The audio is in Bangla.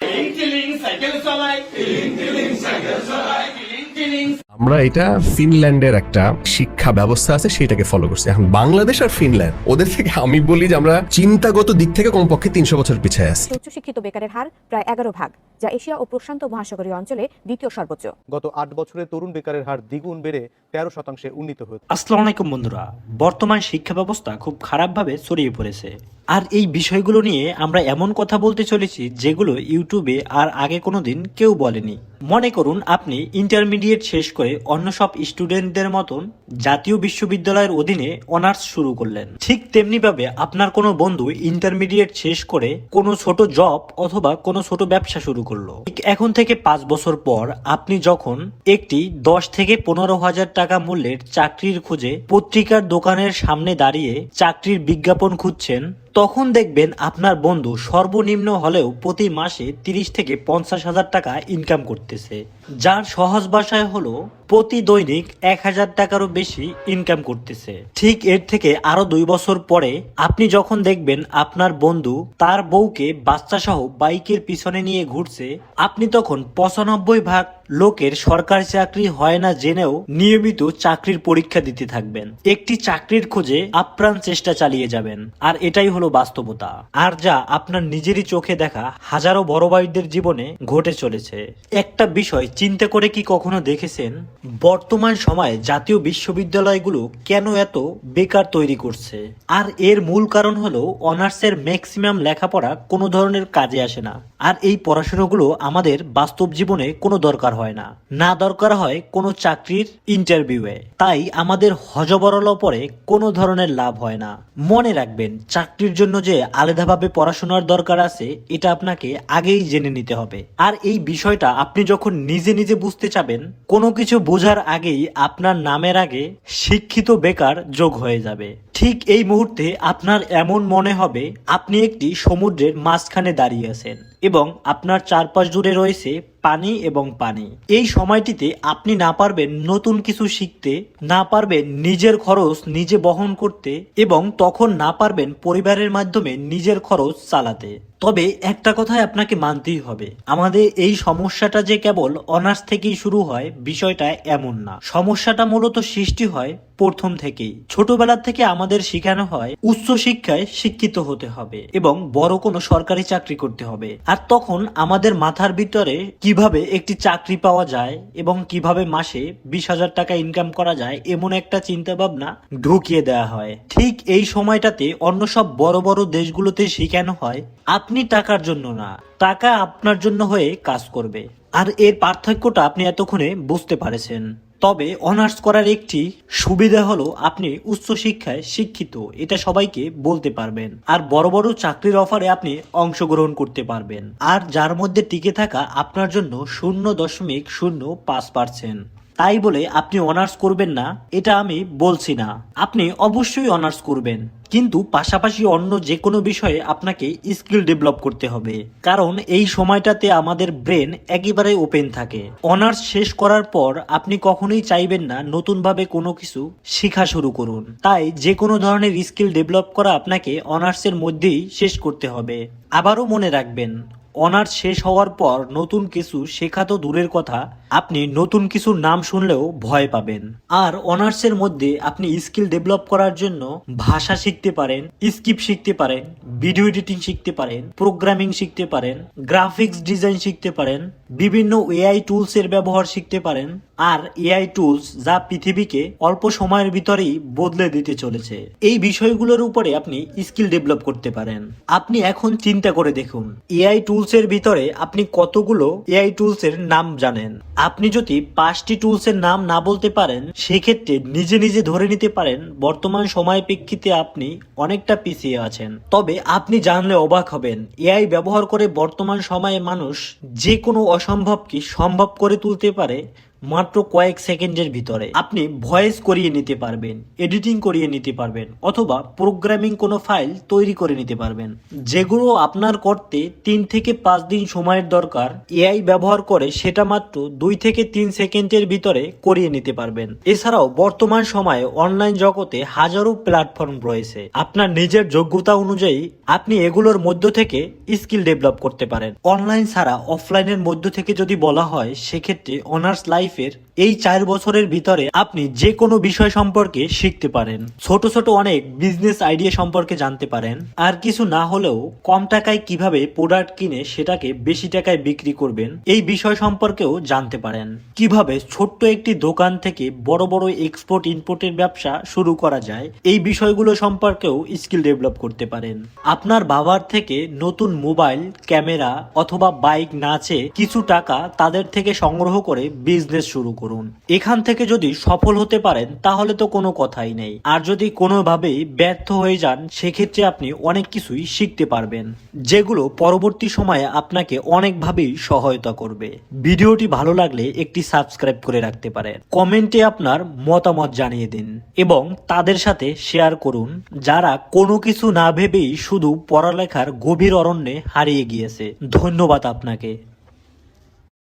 Tiling, tiling, cycle, so like. Tiling, tiling, cycle, so like. Tiling, tiling. আমরা এটা ফিনল্যান্ডের একটা শিক্ষা ব্যবস্থা আছে সেটাকে ফলো করছি। এখন বাংলাদেশ আর ফিনল্যান্ড ওদের থেকে আমি বলি যে আমরা চিন্তাগত দিক থেকে কমপক্ষে তিনশো বছর পিছিয়ে আছি। উচ্চশিক্ষিত বেকারের হার প্রায় এগারো ভাগ যা এশিয়া ও প্রশান্ত মহাসাগরীয় অঞ্চলে দ্বিতীয় সর্বোচ্চ। গত আট বছরে তরুণ বেকারের হার দ্বিগুণ বেড়ে তেরো শতাংশে উন্নীত হয়েছে। আসসালামু আলাইকুম বন্ধুরা বর্তমান শিক্ষা ব্যবস্থা খুব খারাপভাবে ছড়িয়ে পড়েছে। আর এই বিষয়গুলো নিয়ে আমরা এমন কথা বলতে চলেছি যেগুলো ইউটিউবে আর আগে কোনোদিন কেউ বলেনি। মনে করুন আপনি ইন্টারমিডিয়েট শেষ করে অন্য সব স্টুডেন্টদের মতন জাতীয় বিশ্ববিদ্যালয়ের অধীনে অনার্স শুরু করলেন। ঠিক তেমনিভাবে আপনার কোনো বন্ধু ইন্টারমিডিয়েট শেষ করে কোনো ছোট জব অথবা কোনো ছোট ব্যবসা শুরু করল। ঠিক এখন থেকে পাঁচ বছর পর আপনি যখন একটি দশ থেকে পনেরো হাজার টাকা মূল্যের চাকরির খোঁজে পত্রিকার দোকানের সামনে দাঁড়িয়ে চাকরির বিজ্ঞাপন খুঁজছেন তখন দেখবেন আপনার বন্ধু সর্বনিম্ন হলেও প্রতি মাসে তিরিশ থেকে পঞ্চাশ হাজার টাকা ইনকাম করতেছে। যার সহজ ভাষায় হলো, প্রতি দৈনিক এক হাজার টাকারও বেশি ইনকাম করতেছে। ঠিক এর থেকে আরও দুই বছর পরে আপনি যখন দেখবেন আপনার বন্ধু তার বউকে বাচ্চা সহ বাইকের পিছনে নিয়ে ঘুরছে, আপনি তখন পঁচানব্বই ভাগ লোকের সরকারি চাকরি হয় না জেনেও নিয়মিত চাকরির পরীক্ষা দিতে থাকবেন। একটি চাকরির খোঁজে আপ্রাণ চেষ্টা চালিয়ে যাবেন। আর এটাই হলো বাস্তবতা। আর যা আপনার নিজেরই চোখে দেখা হাজারো বড় ভাইদের জীবনে ঘটে চলেছে। একটা বিষয় চিন্তা করে কি কখনো দেখেছেন? বর্তমান সময়ে জাতীয় বিশ্ববিদ্যালয়গুলো কেন এত বেকার তৈরি করছে? আর এর মূল কারণ হলো অনার্সের ম্যাক্সিমাম লেখাপড়া কোনো ধরনের কাজে আসে না। আর এই পড়াশোনাগুলো আমাদের বাস্তব জীবনে কোনো দরকার হয় না। না দরকার হয় কোনো চাকরির ইন্টারভিউয়ে তাই আমাদের হজবরল পরে কোনো ধরনের লাভ হয় না। মনে রাখবেন, চাকরির জন্য যে আলাদাভাবে পড়াশোনার দরকার আছে, এটা আপনাকে আগেই জেনে নিতে হবে। আর এই বিষয়টা আপনি যখন নিজে নিজে বুঝতে চাবেন, কোনো কিছু বোঝার আগেই আপনার নামের আগে শিক্ষিত বেকার যোগ হয়ে যাবে। ঠিক এই মুহূর্তে আপনার এমন মনে হবে, আপনি একটি সমুদ্রের মাঝখানে দাঁড়িয়ে আছেন এবং আপনার চারপাশ জুড়ে রয়েছে পানি এবং পানি। এই সময়টিতে আপনি না পারবেন নতুন কিছু শিখতে, না পারবেন নিজের খরচ নিজে বহন করতে এবং তখন না পারবেন পরিবারের মাধ্যমে নিজের খরচ চালাতে। তবে একটা কথাই আপনাকে মানতেই হবে। আমাদের এই সমস্যাটা যে কেবল অনার্স থেকেই শুরু হয়, বিষয়টা এমন না। সমস্যাটা মূলত সৃষ্টি হয় প্রথম থেকেই। ছোটবেলা থেকে আমাদের শেখানো হয়, উচ্চ শিক্ষায় শিক্ষিত হতে হবে এবং বড় কোনো সরকারি চাকরি করতে হবে। আর তখন আমাদের মাথার ভিতরে কীভাবে একটি চাকরি পাওয়া যায় এবং কীভাবে মাসে বিশ হাজার টাকা ইনকাম করা যায় এমন একটা চিন্তা ভাবনা ঢুকিয়ে দেওয়া হয়। ঠিক এই সময়টাতে অন্য সব বড় বড় দেশগুলোতে শেখানো হয়, আপনি টাকার জন্য না, টাকা আপনার জন্য হয়ে কাজ করবে। আর এর পার্থক্যটা আপনি এতক্ষণে বুঝতে পারেছেন। তবে অনার্স করার একটি সুবিধা হলো আপনি উচ্চশিক্ষায় শিক্ষিত। এটা সবাইকে বলতে পারবেন। আর বড় বড় চাকরির অফারে আপনি অংশগ্রহণ করতে পারবেন। আর যার মধ্যে টিকে থাকা আপনার জন্য শূন্য দশমিক শূন্য পাঁচ পার্সেন্ট তাই বলে আপনি অনার্স করবেন না, এটা আমি বলছি না। আপনি অবশ্যই অনার্স করবেন, কিন্তু পাশাপাশি অন্য যে কোনো বিষয়ে আপনাকে স্কিল ডেভেলপ করতে হবে। কারণ এই সময়টাতে আমাদের ব্রেন একেবারে ওপেন থাকে। অনার্স শেষ করার পর আপনি কখনোই চাইবেন না নতুনভাবে কোনো কিছু শেখা শুরু করুন। তাই যে কোনো ধরনের স্কিল ডেভেলপ করা আপনাকে অনার্সের মধ্যেই শেষ করতে হবে। আবারও মনে রাখবেন অনার্স শেষ হওয়ার পর নতুন কিছু শেখা তো দূরের কথা। আপনি নতুন কিছুর নাম শুনলেও ভয় পাবেন। আর অনার্সের মধ্যে আপনি স্কিল ডেভেলপ করার জন্য ভাষা শিখতে পারেন, স্কিপ শিখতে পারেন, ভিডিও এডিটিং শিখতে পারেন, প্রোগ্রামিং শিখতে পারেন, গ্রাফিক্স ডিজাইন শিখতে পারেন, বিভিন্ন এআই টুলস এর ব্যবহার শিখতে পারেন, আর এআই টুলস যা পৃথিবীকে অল্প সময়ের ভিতরেই বদলে দিতে চলেছে। এই বিষয়গুলোর উপরে আপনি স্কিল ডেভেলপ করতে পারেন। আপনি এখন চিন্তা করে দেখুন, এআই টুলস এর ভিতরে আপনি কতগুলো এআই টুলসের নাম জানেন? আপনি যদি পাঁচটি টুলসের নাম না বলতে পারেন, সেক্ষেত্রে নিজে নিজে ধরে নিতে পারেন, বর্তমান সময় প্রেক্ষিতে আপনি অনেকটা পিছিয়ে আছেন। তবে আপনি জানলে অবাক হবেন এআই ব্যবহার করে বর্তমান সময়ে মানুষ যে কোনো অসম্ভবকে সম্ভব করে তুলতে পারে মাত্র কয়েক সেকেন্ডের ভিতরে। আপনি ভয়েস করিয়ে নিতে পারবেন, এডিটিং করিয়ে নিতে পারবেন, অথবা প্রোগ্রামিং কোনো ফাইল তৈরি করে নিতে পারবেন। যেগুলো আপনার করতে তিন থেকে পাঁচ দিন সময়ের দরকার, এআই ব্যবহার করে সেটা মাত্র দুই থেকে তিন সেকেন্ডের ভিতরে করিয়ে নিতে পারবেন। এছাড়াও বর্তমান সময়ে অনলাইন জগতে হাজারো প্ল্যাটফর্ম রয়েছে। আপনার নিজের যোগ্যতা অনুযায়ী আপনি এগুলোর মধ্য থেকে স্কিল ডেভেলপ করতে পারেন। অনলাইন ছাড়া অফলাইনের মধ্য থেকে যদি বলা হয়, সেক্ষেত্রে অনার্স লাইফের এই চার বছরের ভিতরে আপনি যে কোনো বিষয় সম্পর্কে শিখতে পারেন। ছোট ছোট অনেক বিজনেস আইডিয়া সম্পর্কে জানতে পারেন। আর কিছু না হলেও কম টাকায় কীভাবে প্রোডাক্ট কিনে সেটাকে বেশি টাকায় বিক্রি করবেন, এই বিষয় সম্পর্কেও জানতে পারেন। কীভাবে ছোট্ট একটি দোকান থেকে বড় বড় এক্সপোর্ট ইম্পোর্টের ব্যবসা শুরু করা যায়, এই বিষয়গুলো সম্পর্কেও স্কিল ডেভেলপ করতে পারেন। আপনার বাবার থেকে নতুন মোবাইল ক্যামেরা অথবা বাইক না চেয়ে কিছু টাকা তাদের থেকে সংগ্রহ করে বিজনেস শুরু করুন। এখান থেকে যদি সফল হতে পারেন, তাহলে তো কোনো কথাই নেই। আর যদি কোনোভাবেই ব্যর্থ হয়ে যান, সেক্ষেত্রে আপনি অনেক কিছুই শিখতে পারবেন, যেগুলো পরবর্তী সময়ে আপনাকে অনেকভাবেই সহায়তা করবে। ভিডিওটি ভালো লাগলে একটি সাবস্ক্রাইব করে রাখতে পারেন। কমেন্টে আপনার মতামত জানিয়ে দিন এবং তাদের সাথে শেয়ার করুন, যারা কোনো কিছু না ভেবেই শুধু পড়ালেখার গভীর অরণ্যে হারিয়ে গিয়েছে। ধন্যবাদ আপনাকে।